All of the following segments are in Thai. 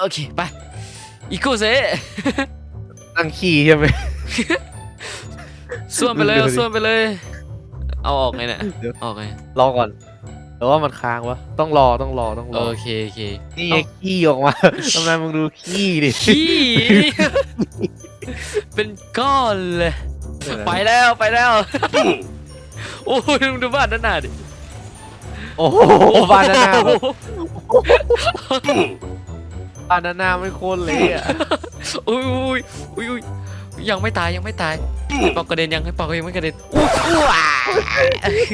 โอเคไปอีโกเซนั่งขี้ใช่ไหมส่วนไปเลยดูดิส่วนไปเลย เอาออกไงเนี่ยเดี๋ยวออกไงรอก่อนแต่ว่ามันค้างวะต้องรอต้องรอต้องรอโอเคโอเคนี่ไงขี้ออกมาทำไมมึงดูขี้ดิขี้เป็นก้อนเลยไปแล้วไปแล้วโอ้ยมึงดูบ้านด้านหน้าดิโอ้โหบ้านด้านหน้าแบบบ้านด้านหน้าไม่โคนเลยอะอุ้ยอุ้ยอุ้ยอุ้ยยังไม่ตายยังไม่ตายให้ปอกกระเด็นยังให้ปอกยังไม่กระเด็นอุ้ยอุ้ย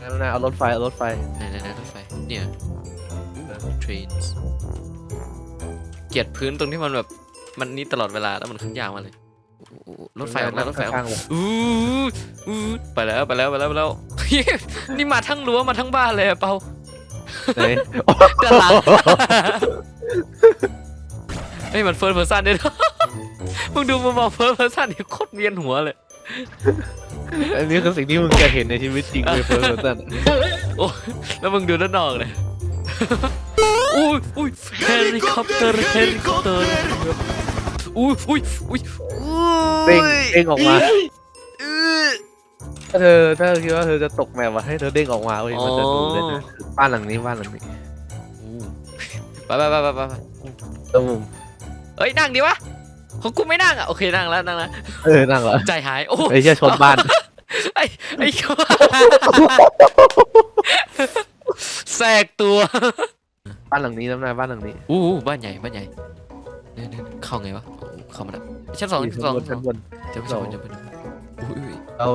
ด้านหน้าเอารถไฟเอารถไฟไหนไหนไหนรถไฟเนี่ย trains เกลียดพื้นตรงที่มันแบบมันนี่ตลอดเวลาแล้วมันขึ้นยากมากเลยอู้รถไฟออกแล้วรถไฟออกข้างๆเลยอู้อู้ไปแล้วไปแล้วไปแล้วไปแล้วนี่มาทั้งรั้วมาทั้งบ้านเลยอะเปาไหนด้านหลัง เฮ้ยมันเฟิร์สเพอร์ซันด้วยนะ มึงดูมุมมองเฟิร์สเพอร์ซันนี่โคตรเวียนหัวเลย อันนี้คือสิ่งที่มึงจะเห็นในชีวิตจริงเลยเฟิร์สเพอร์ซันโอ้แล้วมึงดูด้านนอกเลยอุ้ยอุ้ยเฮลิคอปเตอร์เฮลิคอปเตอร์อุ้ยอุ้ยอุ้ยเด้งเด้งออกมาถ้าเธอถ้าเธอคิดว่าเธอจะตกแมววะให้เธอเด้งออกมาเว้ยมันจะดูเลยนะบ้านหลังนี้บ้านหลังนี้ไปไปไปไปไปไปตรงมุม เอ้ยนั่งดีวะของกูไม่นั่งอะโอเคนั่งแล้วนั่งแล้วเออนั่งแล้วใจหายโอ้ไอ้เชี่ยชนบ้านไอ้ไอ้เขาแสกตัวบ้านหลังนี้น้ำนายบ้านหลังนี้อู้บ้านใหญ่บ้านใหญ่เนี่ยเข้าไงวะเข้ามาแล้วชั้นสองชั้นสองชั้นบนชั้นสองชั้นบน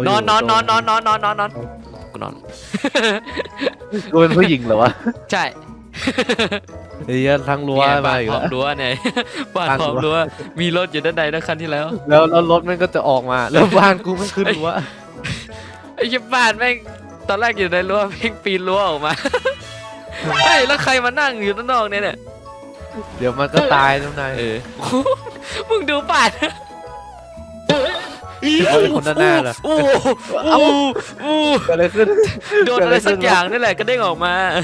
นอนนอนนอนนอนนอนนอนนอนกูนอนกูเป็นผู้หญิงเหรอวะใช่ ไอ้เหี้ยทั้งรั้วเนี่ยมาบ้านอีกพร้อแล้วมรั้วเนี่ยบ้านบ้านพร้อมรั้วรั้วมีรถอยู่ด้านในนะคันที่แล้วแล้วแล้วรถมันก็จะออกมา แล้วบ้านกูมันขึ้นรั้วไอ้ยี่บ้านแม่งตอนแรกอยู่ในรั้วแม่งปีนรั้วออกมาเฮ้ยแล้วใครมานั่งอยู่ด้านนอกเนี่ยเนี่ยเดี๋ยวมันก็ตายน้ำนายเออมึงดูบ้านเขาเป็นคนด้านหน้าเหรออู้อู้อู้ เกิดอะไรขึ้น โดนอะไรสักอย่างนี่แหละก็เด้งออกมาเอา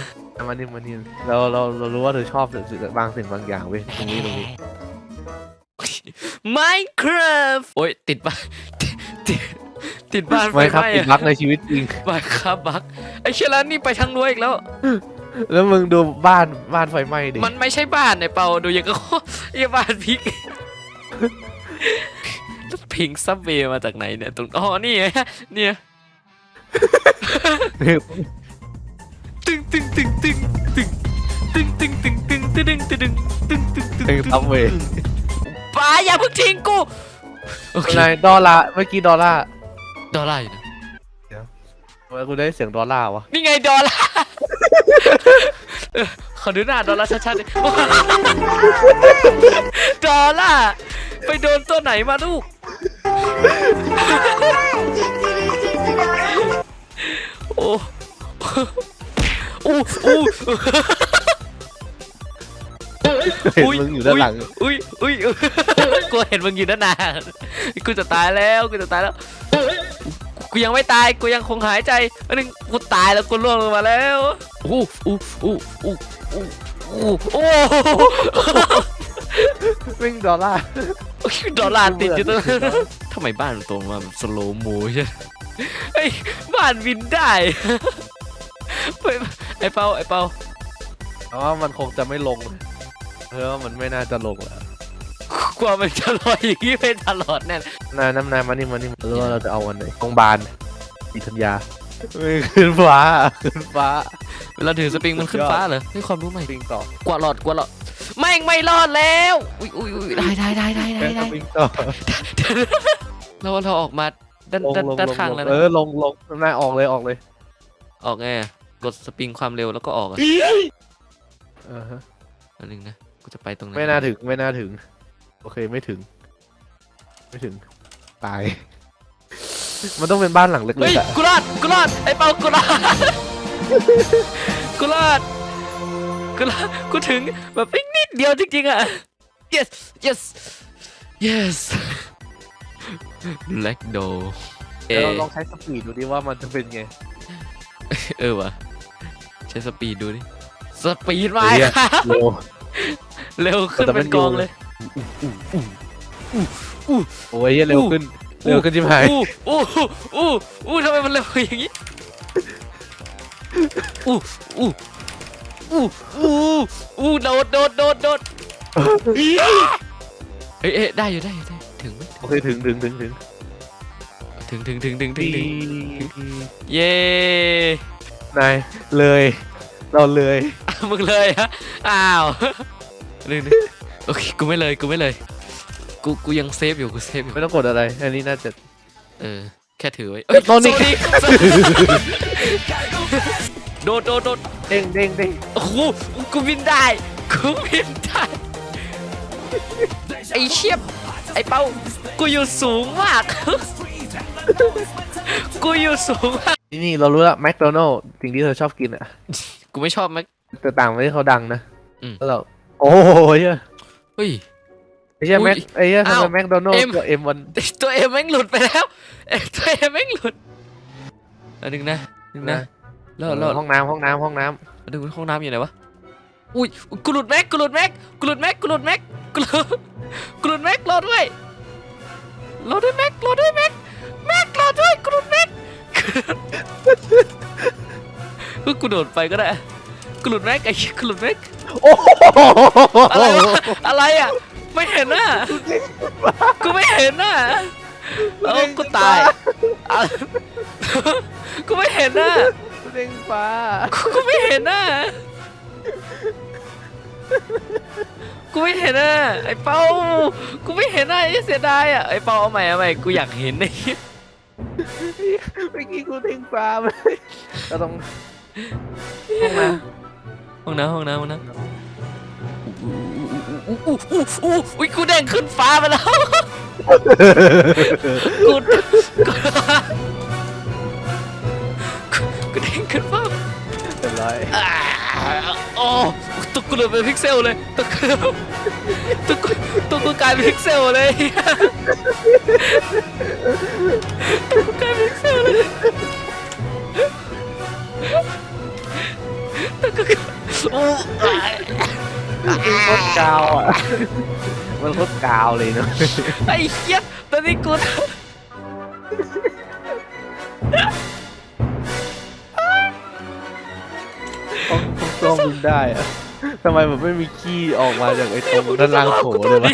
มานี่มานี่เราเราเรารู้ว่าเธอชอบสิ่งบางสิ่งบางอย่างเว้ยตรงนี้ตรงนี้ Minecraft โอ้ยติดบ้านติดติดติดบ้านไฟไม่ครับไหม้ติดบั๊กในชีวิตจริงบ้านครับบักไอ้เชลานี่ไปทางรั้วอีกแล้ว แล้วมึงดูบ้านบ้านไฟไหม้ดิมันไม่ใช่บ้านเนี่ยเปาดูอย่างก็ ไอ้บ้านพริกแล้วพิงซับเวย์มาจากไหนเนี่ยตรงอ๋อนี่ไงเนี่ย ตึงตึงตึงตึงตึงตึงตึงตึงตึงตึงตึงตึงตึงตึงตึงเพลงซับเวย์ป้าอย่าเพิ่งทิ้งกูโอเคนายดอลลาร์เมื่อกี้ดอลลาร์ดอลลาร์อยู่นะทำไมกูได้เสียงดอลลาร์วะนี่ไงดอลลาร์เออขอดูหน้าดอลลาร์ชัดๆดิดอลลาร์ไปโดนตัวไหนมาลูก โอ้ อู้อู้เห็นมึงอยู่ด้านหลังอุ้ยอุ้ยกูเห็นมึงอยู่ด้านหน้ากูจะตายแล้วกูจะตายแล้วกูยังไม่ตายกูยังคงหายใจอันนึงกูตายแล้วกูล่วงลงมาแล้วอู้อู้อู้อู้อู้อู้โอ้วิ่งดอลลาร์ดอลลาร์ติดอยู่ตรงนั้นทำไมบ้านมันโตมาแบบสโลโมชั่นไอ้ยบ้านวินได้เฮ้ย ไอ้เปาไอ้เปาแต่ว่ามันคงจะไม่ลงเพราะว่ามันไม่น่าจะลงแล้วกลัวมันจะลอยอย่างนี้ไปตลอดแน่นายน้ำนายมานี่มานี่แล้วว่าเราจะเอาวันไหนโรงพยาบาลศรีธัญญาไม่ขึ้นฟ้าขึ้นฟ้าเวลาถือสปริงมันขึ้นฟ้าเหรอให้ความรู้ใหม่วิ่งต่อกว่าหลอดกว่าหลอดแม่งไม่รอดแล้วอุ้ยอุ้ยอุ้ยได้ได้ได้ได้ได้แค่ได้วิ่งต่อเราเราออกมาด้านลงด้านลงด้านลงข้างแล้วเอนะอลงลงน้ำนายออกเลยออกเลย ออกไงอะ กดสปริงความเร็วแล้วก็ออกอะเออฮะอันนึงนะกูจะไปตรงไหนไม่น่าถึงไม่น่าถึง โอเคไม่ถึง ไม่ถึง ตาย มันต้องเป็นบ้านหลังเล็เฮ้กยๆอะกูรอดกูรอดไอ้เปากูรอดกูรอดกูรอดกูถึงแบบอีกนิดเดียวจริงๆอะ yes yes yes black door เอเดี๋ยวเราลองใช้สปีดดูดิว่ามันจะเป็นไง เออวะใช้สปีดดูดิ สปีดมาเหี้ยครับ เร็ว เร็วขึ้นแต่มัเป็นนกองเลย โอ้ยเหี้ยเร็วขึ้น เร็วขึ้นจิ๋มหายอู้อู้อู้อู้ทำไมมันเร็วอย่างงี้ อู้อู้อู้อู้อู้โดดโดดโดดโดดเอ้ยเอ้ยได้อยู่ได้อยู่ได้ถึงไหมโอเคถึงถึงถึงถึงถึงถึงถึงถึงถึงปีถึงเย้ นายเลย เราเลยมึงเลยฮะอ้าวหนึ่งหนึ่งโอเคกูไม่เลยกูไม่เลย กูกูยังเซฟอยู่กูเซฟอยู่ไม่ต้องกดอะไร อันนี้น่าจะเออแค่ถือไว้เอ้ยโดนอีกโซโดดโดดโดดเด้งเด้งเด้งโอ้โหกูบินได้กูบินได้ไอ้เชียบไอ้เป้ากูอยู่สูงมาก กูอยู่สูงมาก นี่นี่เรารู้แล้วแมคโดนัลสิ่งที่เธอชอบกินอะกูไม่ชอบแม็ก แต่ต่างประเทศเขาดังนะอืม แล้วเราโอ้ยเหี้ยเฮ้ย ไอ้เหี้ยอุ้ยแม็กไอ้เหี้ยทำอ้าวไมแมคโดนัลเอ็มตัวเอ็มวันตัวเอ็มแม่งหลุดไปแล้วเอ้ยตัวเอ็มแม่งหลุดอันนึงนะนึงนะแล้วแล้วห้องน้ำห้องน้ำห้องน้อันนึงห้องน้ำอยู่ไหนวะอุ้ยกูหลุดแม็กกูหลุดแม็กกูหลุดแม็กกูหลุดแม็กกูหลุดกูหลุดแม็กรอด้วยรอด้วยแม็กรอด้วยแม็กแม็ก เฮ้ยกูโดดไปก็ได้กูหลุดแม็กไอ้เหี้ยกูหลุดแม็กำโอ้โหอะไรวะอะไรอะไม่เห็นน่ะกูไม่เห็นน่ะเอ้ากูตายอะกูไม่เห็นน่ะเด้งฟ้ากูไม่เห็นน่ะกูไม่เห็นน่ะไอ้เป้ากูไม่เห็นน่ะไอ้เสียดายอะไอ้เป้าเอาใหม่เอาใหม่กูอยากเห็นไอ้เหี้ยเมื่อกี้กูเด้งฟ้าไปเราต้อง ห้องน้ห้องน้ำห้องน้ำห้องน้ำอู้อู้อู้อู้อุ้ยกูเด้งขึ้นฟ้าไปแล้วกูกูเด้งขึ้นฟ้าำเรียบร้อยอ่าโอ้ตัวกูเหลือเป็นพิกเซลเลยตัวกูตัวกูตัวกูกลายเป็นพิกเซลเลย กาวอะ มันโคตรกาวเลยเนาะไอ้เหี้ยตอนนี้กูต้องต้องต้องบินได้อะทำไมมันไม่มีขี้ออกมาจากไอ้ตรงด้านล่างโถเลยวะ